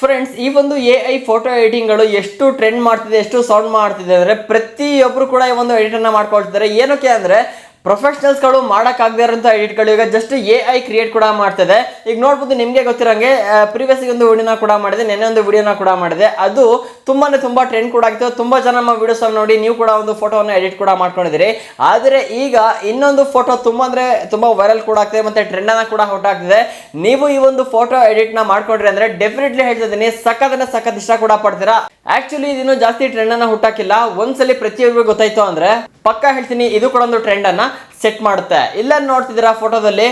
Friends ಈ ಒಂದು A I photo ಎಡಿಟಿಂಗ್ಗಳು ಎಷ್ಟು ಟ್ರೆಂಡ್ ಮಾಡ್ತಿದೆ, ಎಷ್ಟು ಸೌಂಡ್ ಮಾಡ್ತಿದೆ ಅಂದರೆ ಪ್ರತಿಯೊಬ್ಬರು ಕೂಡ ಈ ಒಂದು ಎಡಿಟನ್ನು ಮಾಡ್ಕೊಳ್ತಿದ್ದಾರೆ. ಏನಕ್ಕೆ ಅಂದರೆ ಪ್ರೊಫೆಷನಲ್ಸ್ಗಳು ಮಾಡೋಕ್ಕಾಗದೇ ಇರೋಂಥ ಎಡಿಟ್ಗಳು ಈಗ ಜಸ್ಟ್ ಎ ಐ ಕ್ರಿಯೇಟ್ ಕೂಡ ಮಾಡ್ತಿದೆ. ಈಗ ನೋಡ್ಬೋದು ನಿಮಗೆ ಗೊತ್ತಿರೋಂಗೆ ಪ್ರೀವಿಯಸ್ ಒಂದು ವಿಡಿಯೋನ ಕೂಡ ಮಾಡಿದೆ, ನೆನ್ನೆ ಒಂದು ವಿಡಿಯೋನ ಕೂಡ ಮಾಡಿದೆ. ಅದು ತುಂಬಾನೇ ತುಂಬಾ ಟ್ರೆಂಡ್ ಕೂಡ ಆಗಿತ್ತು ತುಂಬಾ ಜನ ನಮ್ಮ ವಿಡಿಯೋಸ್ ನೋಡಿ ನೀವು ಕೂಡ ಒಂದು ಫೋಟೋವನ್ನು ಎಡಿಟ್ ಕೂಡ ಮಾಡ್ಕೊಂಡಿದ್ದೀರಿ. ಆದರೆ ಈಗ ಇನ್ನೊಂದು ಫೋಟೋ ತುಂಬ ಅಂದರೆ ತುಂಬಾ ವೈರಲ್ ಕೂಡ ಆಗ್ತಿದೆ ಮತ್ತೆ ಟ್ರೆಂಡ್ ಅನ್ನ ಕೂಡ ಹೊಟ್ಟಾಗ್ತಿದೆ ನೀವು ಈ ಒಂದು ಫೋಟೋ ಎಡಿಟ್ನ ಮಾಡ್ಕೊಂಡ್ರಿ ಅಂದ್ರೆ ಡೆಫಿನೆಟ್ಲಿ ಹೇಳ್ತಿದ್ದೀನಿ ಸಖತ್ತನ್ನ ಸಖತ್ ಇಷ್ಟ ಕೂಡ ಪಡ್ತೀರಾ? ಆಕ್ಚುಲಿ ಇದನ್ನು ಜಾಸ್ತಿ ಟ್ರೆಂಡ್ ಅನ್ನ ಹುಟ್ಟಾಕಿಲ್ಲ. ಒಂದ್ಸಲಿ ಪ್ರತಿಯೊಬ್ಬರಿಗೂ ಗೊತ್ತಾಯ್ತು ಅಂದ್ರೆ ಪಕ್ಕ ಹೇಳ್ತೀನಿ, ಇದು ಕೂಡ ಒಂದು ಟ್ರೆಂಡ್ ಅನ್ನ ಸೆಟ್ ಮಾಡುತ್ತೆ. ಇಲ್ಲ ನೋಡ್ತಿದ್ದೀರಾ ಫೋಟೋದಲ್ಲಿ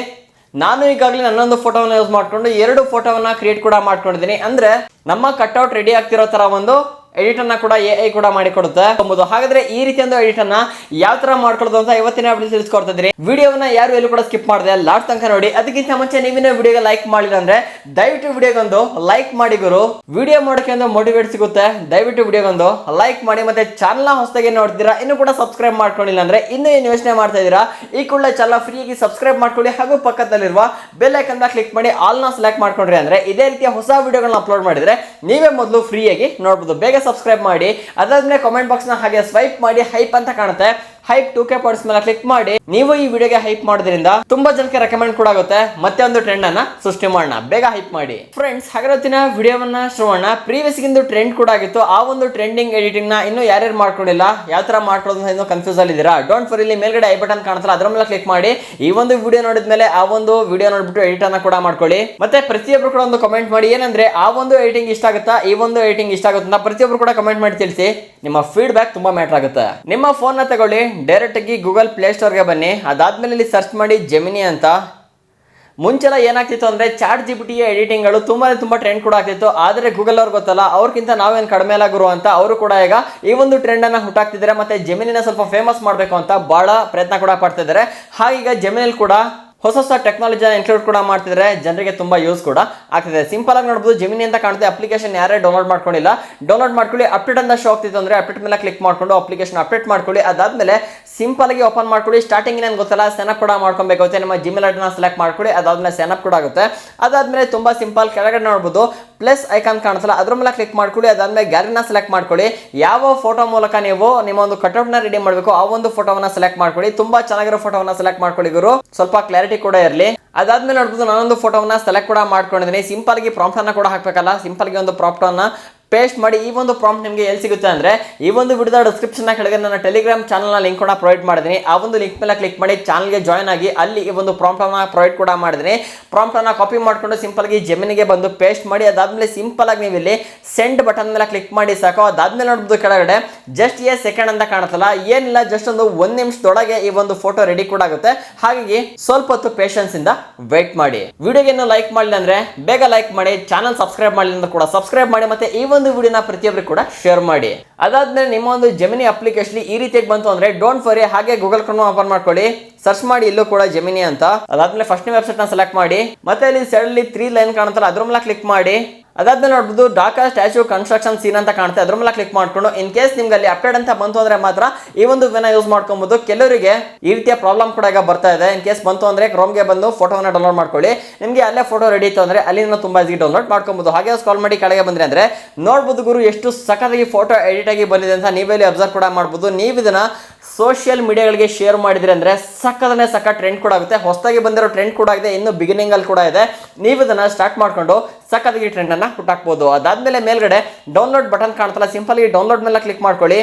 ನಾನು ಈಗಾಗಲೇ ನನ್ನೊಂದು ಫೋಟೋವನ್ನು ಯೂಸ್ ಮಾಡಿಕೊಂಡು ಎರಡು ಫೋಟೋವನ್ನು ಕ್ರಿಯೇಟ್ ಕೂಡ ಮಾಡ್ಕೊಂಡಿದ್ದೀನಿ. ಅಂದರೆ ನಮ್ಮ ಕಟ್ಔಟ್ ರೆಡಿ ಆಗ್ತಿರೋ ಥರ ಒಂದು ಎಡಿಟ್ ಅನ್ನ ಕೂಡ ಎ ಐ ಕೂಡ ಮಾಡಿಕೊಡುತ್ತೆ. ಎಂಬುದು ಹಾಗಾದ್ರೆ ಈ ರೀತಿ ಒಂದು ಎಡಿಟ್ ಅನ್ನ ಯಾವ ತರ ಮಾಡ್ಕೊಳ್ಳೋದು ಅಂತ ಇವತ್ತಿನ ತಿಳಿಸ್ಕೊಡ್ತಾ ಇದ್ರಿ ವಿಡಿಯೋವನ್ನ ಯಾರು ಎಲ್ಲೂ ಕೂಡ ಸ್ಕಿಪ್ ಮಾಡಿದೆ ಲಾಸ್ಟ್ ತನಕ ನೋಡಿ. ಅದಕ್ಕಿಂತ ಮುಂಚೆ ನೀವಿನ ವಿಡಿಯೋಗೆ ಲೈಕ್ ಮಾಡಿಲ್ಲ ಅಂದ್ರೆ ದಯವಿಟ್ಟು ವಿಡಿಯೋಗೊಂದು ಲೈಕ್ ಮಾಡಿ ಗುರು. ವಿಡಿಯೋ ಮಾಡೋಕೆ ಒಂದು ಮೋಟಿವೇಟ್ ಸಿಗುತ್ತೆ. ದಯವಿಟ್ಟು ವಿಡಿಯೋಗೊಂದು ಲೈಕ್ ಮಾಡಿ ಮತ್ತೆ ಚಾನಲ್ ಹೊಸದಾಗಿ ನೋಡ್ತೀರಾ, ಇನ್ನು ಕೂಡ ಸಬ್ಸ್ಕ್ರೈಬ್ ಮಾಡ್ಕೊಂಡಿಲ್ಲ ಅಂದ್ರೆ ಇನ್ನು ಏನು ಯೋಚನೆ ಮಾಡ್ತಾ ಇದ್ದೀರಾ, ಈ ಕೂಡಲೇ ಚಾನಲ್ ಫ್ರೀಯಾಗಿ ಸಬ್ಸ್ಕ್ರೈಬ್ ಮಾಡ್ಕೊಳ್ಳಿ ಹಾಗೂ ಪಕ್ಕದಲ್ಲಿರುವ ಬೆಲ್ ಐಕನ್ ಕ್ಲಿಕ್ ಮಾಡಿ ಆಲ್ನ ಸೆಲೆಕ್ಟ್ ಮಾಡ್ಕೊಂಡ್ರಿ ಅಂದ್ರೆ ಇದೇ ರೀತಿಯ ಹೊಸ ವಿಡಿಯೋಗಳನ್ನ ಅಪ್ಲೋಡ್ ಮಾಡಿದ್ರೆ ನೀವೇ ಮೊದಲು ಫ್ರೀಯಾಗಿ ನೋಡ್ಬೋದು. ಬೇಗ ಸಬ್ಸ್ಕ್ರೈಬ್ ಮಾಡಿ ಅದಾದ್ಮೇಲೆ ಕಾಮೆಂಟ್ ಬಾಕ್ಸ್ನ ಹಾಗೆ ಸ್ವೈಪ್ ಮಾಡಿ ಹೈಪ್ ಅಂತ ಕಾಣುತ್ತೆ. ಹೈಪ್ ಟೂ ಕೆ ಪಾಯಿಂಟ್ಸ್ ಮೇಲೆ ಕ್ಲಿಕ್ ಮಾಡಿ, ನೀವು ಈ ವಿಡಿಯೋಗೆ ಹೈಪ್ ಮಾಡೋದ್ರಿಂದ ತುಂಬಾ ಜನಕ್ಕೆ ರೆಕಮೆಂಡ್ ಕೂಡ ಆಗುತ್ತೆ. ಮತ್ತೆ ಒಂದು ಟ್ರೆಂಡ್ ಅನ್ನ ಸೃಷ್ಟಿ ಮಾಡೋಣ. ಬೇಗ ಹೈಪ್ ಮಾಡಿ. ಫ್ರೆಂಡ್ಸ್ ಹಾಗಾರತ್ತಿನ ವಿಡಿಯೋವನ್ನ ಶ್ರವಣ ಪ್ರೀವಿಯಸ್ ಇಂದು ಟ್ರೆಂಡ್ ಕೂಡ ಆಗಿತ್ತು. ಆ ಒಂದು ಟ್ರೆಂಡಿಂಗ್ ಎಡಿಟಿಂಗ್ನ ಇನ್ನು ಯಾರ್ಯಾರು ಮಾಡ್ಕೊಂಡಿಲ್ಲ, ಯಾವ ತರ ಮಾಡ್ಕೊಳ್ಳೋದು ಕನ್ಫ್ಯೂಸ್ ಆಗಿದ್ದೀರಾ ಡೋಂಟ್ ಫರ್ ಇಲ್ಲಿ ಮೇಲ್ಗಡೆ ಐ ಬಟನ್ ಕಾಣುತ್ತಲ್ಲ, ಅದ್ರ ಮೇಲೆ ಕ್ಲಿಕ್ ಮಾಡಿ. ಈ ಒಂದು ವಿಡಿಯೋ ನೋಡಿದ ಮೇಲೆ ಆ ಒಂದು ವಿಡಿಯೋ ನೋಡ್ಬಿಟ್ಟು ಎಡಿಟ್ ಅನ್ನ ಕೂಡ ಮಾಡ್ಕೊಳ್ಳಿ. ಮತ್ತೆ ಪ್ರತಿಯೊಬ್ರು ಕೂಡ ಒಂದು ಕಮೆಂಟ್ ಮಾಡಿ. ಏನಂದ್ರೆ, ಆ ಒಂದು ಎಡಿಟಿಂಗ್ ಇಷ್ಟ ಆಗುತ್ತಾ? ಈ ಒಂದು ಎಡಿಟಿಂಗ್ ಇಷ್ಟ ಆಗುತ್ತಾ ಅಂತ ಪ್ರತಿಯೊಬ್ರು ಕೂಡ ಕಮೆಂಟ್ ಮಾಡಿ ತಿಳಿಸಿ. ನಿಮ್ಮ ಫೀಡ್ಬ್ಯಾಕ್ ತುಂಬಾ ಮ್ಯಾಟರ್ ಆಗುತ್ತೆ. ನಿಮ್ಮ ಫೋನ್ನ ತಗೊಳ್ಳಿ. ಡೈರೆಕ್ಟ್ ಆಗಿ ಗೂಗಲ್ ಪ್ಲೇ ಸ್ಟೋರ್ಗೆ ಬನ್ನಿ. ಅದಾದ್ಮೇಲೆ ಇಲ್ಲಿ ಸರ್ಚ್ ಮಾಡಿ ಜೆಮಿನಿ ಅಂತ. ಮುಂಚೆಲ್ಲ ಏನಾಗ್ತಿತ್ತು ಅಂದರೆ ಚಾಟ್ ಜಿ ಪಿ ಟಿಯ ಎಡಿಟಿಂಗ್ಗಳು ತುಂಬಾ ತುಂಬ ಟ್ರೆಂಡ್ ಕೂಡ ಆಗ್ತಿತ್ತು. ಆದರೆ ಗೂಗಲ್ ಅವ್ರಿಗೆ ಗೊತ್ತಲ್ಲ ಅವ್ರಿಗಿಂತ ನಾವೇನು ಕಡಿಮೆ ಅಲ್ಲ ಗುರು ಅಂತ ಅವರು ಕೂಡ ಈಗ ಈ ಒಂದು ಟ್ರೆಂಡನ್ನು ಹುಟ್ಟಾಕ್ತಿದ್ದಾರೆ. ಮತ್ತು ಜೆಮಿನಿನ ಸ್ವಲ್ಪ ಫೇಮಸ್ ಮಾಡಬೇಕು ಅಂತ ಭಾಳ ಪ್ರಯತ್ನ ಕೂಡ ಪಡ್ತಿದ್ದಾರೆ. ಹಾಗೀಗ ಜಮೀನಲ್ಲಿ ಕೂಡ ಹೊಸ ಹೊಸ ಟೆಕ್ನಾಲಜಿನ ಇನ್ಕ್ಲೂಡ್ ಕೂಡ ಮಾಡ್ತಿದ್ರೆ ಜನರಿಗೆ ತುಂಬಾ ಯೂಸ್ ಕೂಡ ಆಗ್ತಿದೆ. ಸಿಂಪಲ್ ಆಗಿ ನೋಡಬಹುದು ಜೆಮಿನಿ ಅಂತ ಕಾಣುತ್ತೆ ಅಪ್ಲಿಕೇಶನ್ ಯಾರೇ ಡೌನ್ಲೋಡ್ ಮಾಡ್ಕೊಂಡಿಲ್ಲ ಡೌನ್ಲೋಡ್ ಮಾಡ್ಕೊಳ್ಳಿ ಅಪ್ಡೇಟ್ ಅಂತ ಶೋ ಆಗ್ತಿತ್ತು ಅಂದ್ರೆ ಅಪ್ಡೇಟ್ ಮೇಲೆ ಕ್ಲಿಕ್ ಮಾಡ್ಕೊಂಡು ಅಪ್ಲಿಕೇಶನ್ ಅಪ್ಡೇಟ್ ಮಾಡ್ಕೊಳ್ಳಿ. ಅದಾದ್ಮೇಲೆ ಸಿಂಪಲ್ ಆಗಿ ಓಪನ್ ಮಾಡ್ಕೊಳ್ಳಿ ಸ್ಟಾರ್ಟಿಂಗ್ ನನ್ಗೆ ಗೊತ್ತಲ್ಲ ಸೆನಪ್ ಕೂಡ ಮಾಡ್ಕೊಬೇಕಾಗುತ್ತೆ. ನಿಮ್ಮ ಜಿಮೇಲ್ ಐಟನ್ನ ಸೆಲೆಕ್ಟ್ ಮಾಡ್ಕೊಳ್ಳಿ ಅದಾದ್ಮೇಲೆ ಸೆನಪ್ ಕೂಡ ಆಗುತ್ತೆ. ಅದಾದ್ಮೇಲೆ ತುಂಬಾ ಸಿಂಪಲ್ ಕೆಳಗಡೆ ನೋಡ್ಬೋದು. ಪ್ಲಸ್ ಐಕಾನ್ ಕಾಣಿಸಲ್ಲ ಅದ್ರ ಮೇಲೆ ಕ್ಲಿಕ್ ಮಾಡ್ಕೊಳ್ಳಿ ಅದಾದ್ಮೇಲೆ ಗ್ಯಾಲರಿನ ಸೆಲೆಕ್ಟ್ ಮಾಡ್ಕೊಳ್ಳಿ ಯಾವ ಫೋಟೋ ಮೂಲಕ ನೀವು ನಿಮ್ಮ ಒಂದು ಕಟ್ಔಟ್ನ ರೆಡಿ ಮಾಡಬೇಕು, ಆ ಒಂದು ಫೋಟೋವನ್ನ ಸೆಲೆಕ್ಟ್ ಮಾಡ್ಕೊಳ್ಳಿ ತುಂಬಾ ಚೆನ್ನಾಗಿರೋ ಫೋಟೋವನ್ನ ಸೆಲೆಕ್ಟ್ ಮಾಡ್ಕೊಳ್ಳಿ ಗುರು. ಸ್ವಲ್ಪ ಕ್ಲಾರಿಟಿ ಕೂಡ ಇರಲಿ. ಅದಾದ್ಮೇಲೆ ನೋಡ್ಬೋದು, ನಾನೊಂದು ಫೋಟೋವನ್ನ ಸೆಲೆಕ್ಟ್ ಕೂಡ ಮಾಡ್ಕೊಂಡಿದ್ದೀನಿ. ಸಿಂಪಲ್ ಆಗಿ ಪ್ರಾಂಪ್ಟ್ ಅನ್ನ ಕೂಡ ಹಾಕ್ಬೇಕಲ್ಲ. ಸಿಂಪಲ್ ಆಗಿ ಒಂದು ಪ್ರಾಂಪ್ಟ್ ಅನ್ನ ಪೇಸ್ಟ್ ಮಾಡಿ ಈ ಒಂದು ಪ್ರಾಂಪ್ಟ್ ನಿಮಗೆ ಎಲ್ಲಿ ಸಿಗುತ್ತೆ ಅಂದರೆ ಈ ಒಂದು ವಿಡಿಯೋದ ಡಿಸ್ಕ್ರಿಪ್ಷನ್ನ ಕೆಳಗೆ ನನ್ನ ಟೆಲಿಗ್ರಾಮ್ ಚಾನಲ್ನ ಲಿಂಕ್ ಕೂಡ ಪ್ರೊವೈಡ್ ಮಾಡಿದ್ದೀನಿ. ಆ ಒಂದು ಲಿಂಕ್ ಮೇಲೆ ಕ್ಲಿಕ್ ಮಾಡಿ ಚಾನಲ್ಗೆ ಜಾಯ್ನ್ ಆಗಿ ಅಲ್ಲಿ ಈ ಒಂದು ಪ್ರಾಂಪ್ಟನ್ನು ಪ್ರೊವೈಡ್ ಕೂಡ ಮಾಡಿದ್ದೀನಿ. ಪ್ರಾಂಪ್ಟನ್ನು ಕಾಪಿ ಮಾಡಿಕೊಂಡು ಸಿಂಪಲ್ ಆಗಿ ಜೆಮಿನಿಗೆ ಬಂದು ಪೇಸ್ಟ್ ಮಾಡಿ ಅದಾದಮೇಲೆ ಸಿಂಪಲ್ ಆಗಿ ನೀವು ಇಲ್ಲಿ ಸೆಂಡ್ ಬಟನ್ ಮೇಲೆ ಕ್ಲಿಕ್ ಮಾಡಿ ಸಾಕು. ಅದಾದಮೇಲೆ ನೋಡ್ಬೋದು ಕೆಳಗಡೆ ಜಸ್ಟ್ ಎ ಸೆಕೆಂಡ್ ಅಂತ ಕಾಣುತ್ತಲ್ಲ. ಏನಿಲ್ಲ ಜಸ್ಟ್ ಒಂದು ಒಂದು ನಿಮಿಷದೊಳಗೆ ಈ ಒಂದು ಫೋಟೋ ರೆಡಿ ಕೂಡ ಆಗುತ್ತೆ. ಹಾಗಾಗಿ ಸ್ವಲ್ಪ ಹೊತ್ತು ಪೇಷನ್ಸ್ ಇಂದ ವೇಟ್ ಮಾಡಿ. ವಿಡಿಯೋಗೆ ಲೈಕ್ ಮಾಡಲಿಲ್ಲ ಅಂದ್ರೆ ಬೇಗ ಲೈಕ್ ಮಾಡಿ ಚಾನಲ್ ಸಬ್ಸ್ಕ್ರೈಬ್ ಮಾಡಲಿಲ್ಲ ಕೂಡ ಸಬ್ಸ್ಕ್ರೈಬ್ ಮಾಡಿ ಮತ್ತೆ ಈ ಒಂದು ವಿಡಿಯೋನ ಪ್ರತಿಯೊಬ್ಬರು ಕೂಡ ಶೇರ್ ಮಾಡಿ. ಅದಾದ್ಮೇಲೆ ನಿಮ್ಮ ಒಂದು ಜೆಮಿನಿ ಅಪ್ಲಿಕೇಶನ್ ಈ ರೀತಿಯಾಗಿ ಬಂತು ಅಂದ್ರೆ ಡೋಂಟ್ ಫರಿ ಹಾಗೆ ಗೂಗಲ್ ಕ್ರೋಮ್ ಓಪನ್ ಮಾಡ್ಕೊಳ್ಳಿ. ಸರ್ಚ್ ಮಾಡಿ ಇಲ್ಲೂ ಕೂಡ ಜೆಮಿನಿ ಅಂತ. ಅದಾದ್ಮೇಲೆ ಫಸ್ಟ್ ವೆಬ್ಸೈಟ್ನ ಸೆಲೆಕ್ಟ್ ಮಾಡಿ. ಮತ್ತೆ ಇಲ್ಲಿ ಅಲ್ಲಿ ತ್ರೀ ಲೈನ್ ಕಾಣುತ್ತಲ್ಲ, ಅದ್ರ ಮೇಲೆ ಕ್ಲಿಕ್ ಮಾಡಿ. ಅದಾದ್ಮೇಲೆ ನೋಡ್ಬೋದು ಡಾಕಾ ಸ್ಟ್ಯಾಚು ಕನ್ಸ್ಟ್ರಕ್ಷನ್ ಸೀನ್ ಅಂತ ಕಾಣುತ್ತೆ. ಅದ್ರ ಮೇಲೆ ಕ್ಲಿಕ್ ಮಾಡ್ಕೊಂಡು ಇನ್ ಕೇಸ್ ನಿಮ್ಗೆ ಅಲ್ಲಿ ಅಪ್ಡೇಟ್ ಅಂತ ಬಂತು ಅಂದ್ರೆ ಮಾತ್ರ ಈ ಒಂದು ವಿನ ಯೂಸ್ ಮಾಡ್ಕೊಬಹುದು ಕೆಲವರಿಗೆ ಈ ರೀತಿಯ ಪ್ರಾಬ್ಲಮ್ ಕೂಡ ಈಗ ಬರ್ತಾ ಇದೆ. ಇನ್ ಕೇಸ್ ಬಂತು ಅಂದ್ರೆ ಕ್ರೋಮ್ಗೆ ಬಂದು ಫೋಟೋನ ಡೌನ್ಲೋಡ್ ಮಾಡ್ಕೊಳ್ಳಿ. ನಿಮಗೆ ಅಲ್ಲೇ ಫೋಟೋ ರೆಡಿ ಇತ್ತು ಅಂದ್ರೆ ಅಲ್ಲಿಂದ ತುಂಬಾ ಈಸಿ ಡೌನ್ಲೋಡ್ ಮಾಡ್ಕೊಬಹುದು ಹಾಗೆ ಕಾಲ್ ಮಾಡಿ ಕೆಳಗೆ ಬಂದ್ರೆ ಅಂದ್ರೆ, ನೋಡ್ಬೋದು ಗುರು, ಎಷ್ಟು ಸಖತ್ತಾಗಿ ಫೋಟೋ ಎಡಿಟ್ ಆಗಿ ಬಂದಿದೆ ಅಂತ ನೀವೇ ಅಬ್ಸರ್ವ್ ಕೂಡ ಮಾಡ್ಬೋದು. ನೀವು ಇದನ್ನ ಸೋಷಿಯಲ್ ಮೀಡಿಯಾಗಳಿಗೆ ಶೇರ್ ಮಾಡಿದ್ರೆ ಅಂದರೆ ಸಕ್ಕದನೇ ಸಕ್ಕ ಟ್ರೆಂಡ್ ಕೂಡ ಆಗುತ್ತೆ. ಹೊಸದಾಗಿ ಬಂದಿರೋ ಟ್ರೆಂಡ್ ಕೂಡ ಇದೆ, ಇನ್ನು ಬಿಗಿನಿಂಗಲ್ಲಿ ಕೂಡ ಇದೆ. ನೀವು ಇದನ್ನು ಸ್ಟಾರ್ಟ್ ಮಾಡಿಕೊಂಡು ಸಕ್ಕದಾಗಿ ಟ್ರೆಂಡನ್ನು ಹುಟ್ಟಾಕ್ಬೋದು. ಅದಾದಮೇಲೆ ಮೇಲ್ಗಡೆ ಡೌನ್ಲೋಡ್ ಬಟನ್ ಕಾಣ್ತಲ್ಲ ಸಿಂಪಲ್ ಡೌನ್ಲೋಡ್ ಮೇಲೆ ಕ್ಲಿಕ್ ಮಾಡ್ಕೊಳ್ಳಿ.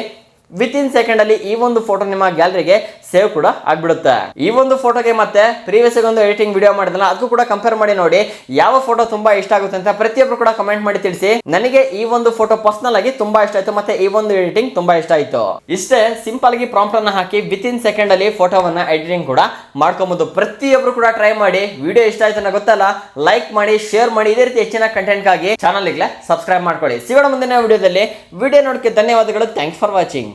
ವಿತ್ ಇನ್ ಸೆಕೆಂಡ್ ಅಲ್ಲಿ ಈ ಒಂದು ಫೋಟೋ ನಿಮ್ಮ ಗ್ಯಾಲರಿಗೆ ಸೇವ್ ಕೂಡ ಆಗ್ಬಿಡುತ್ತೆ. ಈ ಒಂದು ಫೋಟೋಗೆ ಮತ್ತೆ ಪ್ರೀವಿಯಸ್ ಒಂದು ಎಡಿಟಿಂಗ್ ವಿಡಿಯೋ ಮಾಡಿದ್ನಲ್ಲ, ಅದಕ್ಕೂ ಕೂಡ ಕಂಪೇರ್ ಮಾಡಿ ನೋಡಿ ಯಾವ ಫೋಟೋ ತುಂಬಾ ಇಷ್ಟ ಆಗುತ್ತೆ ಅಂತ ಪ್ರತಿಯೊಬ್ಬರು ಕೂಡ ಕಮೆಂಟ್ ಮಾಡಿ ತಿಳಿಸಿ. ನನಗೆ ಈ ಒಂದು ಫೋಟೋ ಪರ್ಸನಲ್ ಆಗಿ ತುಂಬಾ ಇಷ್ಟ ಆಯ್ತು, ಮತ್ತೆ ಈ ಒಂದು ಎಡಿಟಿಂಗ್ ತುಂಬಾ ಇಷ್ಟ ಆಯ್ತು. ಇಷ್ಟೇ ಸಿಂಪಲ್ ಆಗಿ ಪ್ರಾಂಪ್ಟ್ ಅನ್ನ ಹಾಕಿ ವಿತ್ ಇನ್ ಸೆಕೆಂಡ್ ಅಲ್ಲಿ ಫೋಟೋವನ್ನ ಎಡಿಟಿಂಗ್ ಕೂಡ ಮಾಡ್ಕೊಬಹುದು ಪ್ರತಿಯೊಬ್ರು ಕೂಡ ಟ್ರೈ ಮಾಡಿ ವಿಡಿಯೋ ಇಷ್ಟ ಆಯ್ತು ಅನ್ನೋ ಗೊತ್ತಲ್ಲ ಲೈಕ್ ಮಾಡಿ ಶೇರ್ ಮಾಡಿ, ಇದೇ ರೀತಿ ಹೆಚ್ಚಿನ ಕಂಟೆಂಟ್ ಆಗಿ ಚಾನಲ್ ಸಬ್ಸ್ಕ್ರೈಬ್ ಮಾಡ್ಕೊಳ್ಳಿ. ಸಿಗೋಣ ಮುಂದಿನ ವಿಡಿಯೋದಲ್ಲಿ ವಿಡಿಯೋ ನೋಡಕ್ಕೆ ಧನ್ಯವಾದಗಳು. Thanks for watching